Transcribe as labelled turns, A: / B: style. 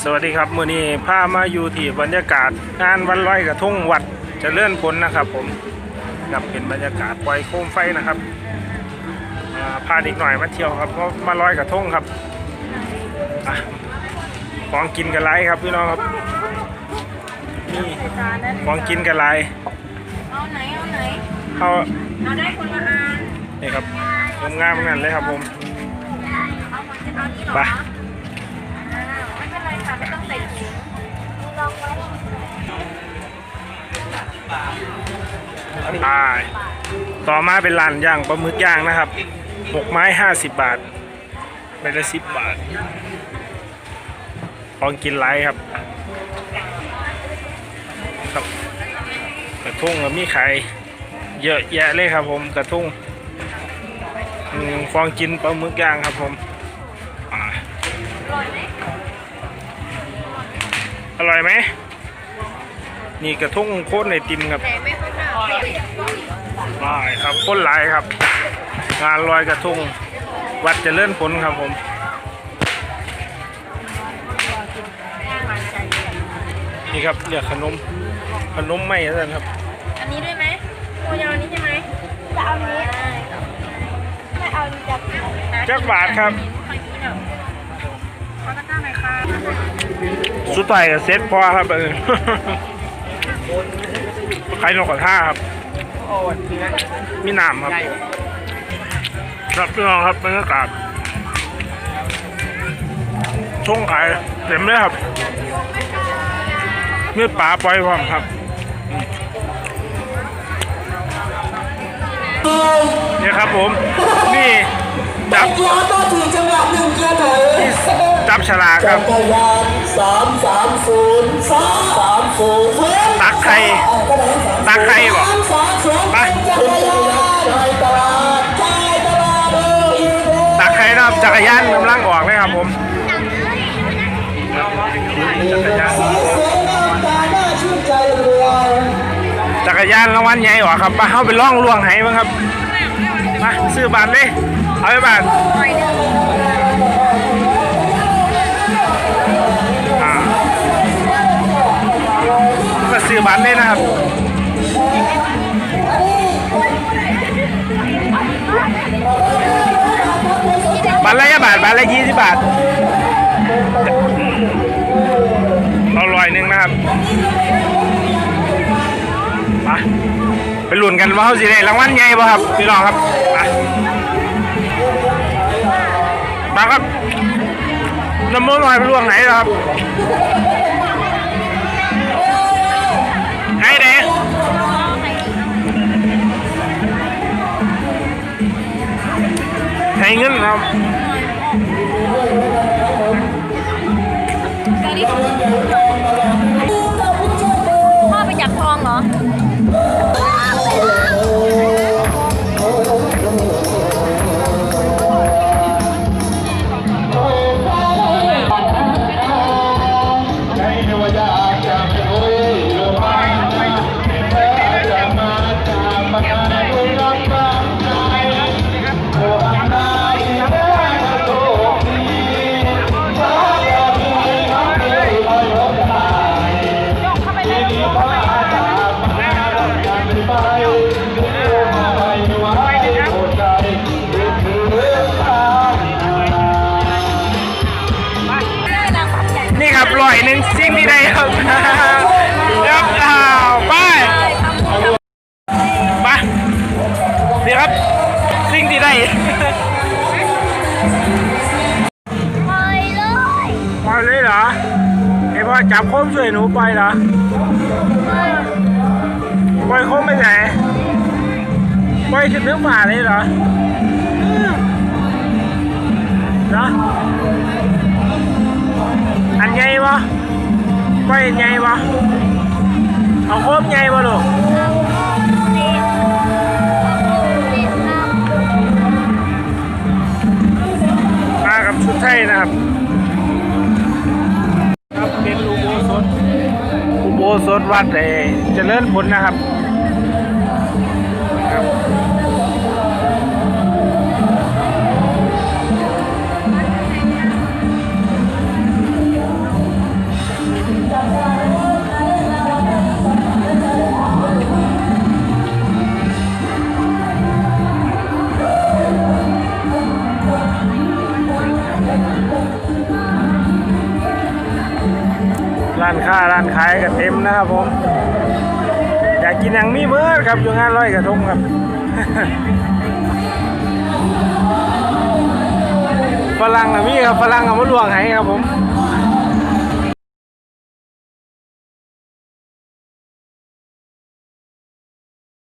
A: สวัสดีครับมื้อนี้พามาอยู่ที่บรรยากาศงานวันลอยกระทงวัดจะเจริญผลนะครับ ผมกับเป็นบรรยากาศปล่อยโคมไฟนะครับพาเด็กหน่อยมาเที่ยวครับเพราะมาลอยกระทงครับอของกินกันไรครับพี่น้องครับนี่ของกินกันไร
B: เอาไหนเอาไหน
A: เขา
B: เอาได้คนละอัน
A: นี่ครับงามๆกันเลยครับผมไป
B: อ่าต่อ
A: มาเป็นร้านย่างปลาหมึกย่างนะครับหกไม้ห้าสิบบาทใบละสิบบาทของกินไรครับครับกระทุ่งมีไข่เยอะแยะเลยครับผมกระทุ่งฟองกินปลาหมึกย่างครับผมอ
B: ร่อยไหม
A: นี่กระทุ่งโคตรในติมครับ
B: ได้
A: ครับคนหลายครับ งานลอยกระทงวัดเจริญผลครับผมนี่ครับเรียกขนมขนมไม่แล้วครับ
B: อันนี้ด้วยไหมโอยาวนี้ใช่ไหมจะเอานี้ไม่เอานี้จะ
A: จักบาทครับสุดท้ายกับเซ็ตพอครับเออใครนกกระท่าครับ มีน้ำครับ ครับพี่น้องครับบรรยากาศช่วงขายเต็มเลยครับมีปลาปล่อยพร้อมครับนี่ครับผม นี่ จับ
C: เกียร์ก็ถึงจังหวะหนึ่งเกียร์ถอย
A: จับฉลากค
C: จั
A: รั
C: ก
A: บ
C: รยานสามสามศูนย์สามสามศูนย์
A: ตักไข่ตักไข่บอก
C: จักรยานกำ
A: ลังออกเลยครับผมจักรยาน
C: จั
A: กรยานรางวัลใหญ่หรอครับมาเข้าไปล่องล่วงไหบ้างครับมาซื้อบัตรเลยเอาไปบัตรมาซื้อบัตรเลยนะครับ สิบบาทเอาลอยหนึ่งนะครับไปไปลุ้นกันว่าเขาสิได้รางวัลใหญ่ป่ะครับพี่น้องครับมาครับน้ำมันลอยไปล่วงไหนล่ะครับไหนเด็กให้เงินครับ
B: รั
A: บร้อยหนึ่งสิ่งที่ได้ครับครับอ้าวไปไปนี่ครับสิ่งที่ได้
B: ไปเลย
A: ปล่อยเลยเหรอไอพ่อจับโคมช่วยหนูไปเหรอไปโคมไปไหนปล่อยขึ้นเนื้อป่าเลยเหรอเหร อันใหญ่ปะปล่อยอันใหญ่ปะเอาโคมใหญ่ปะลูกมากับชุดไทยนะครับ ครับเป็นอุโบสถอุโบสถวัดเอเจริญผลนะครับครับ ร้านค้าร้านขายก็เต็มนะครับผม อยากกินอย่างมีเบิร์ดครับอยู่งานร้อยกระทงครับฝรั่งอะมีครับฝรั่งเอามาลวงให้ครับผม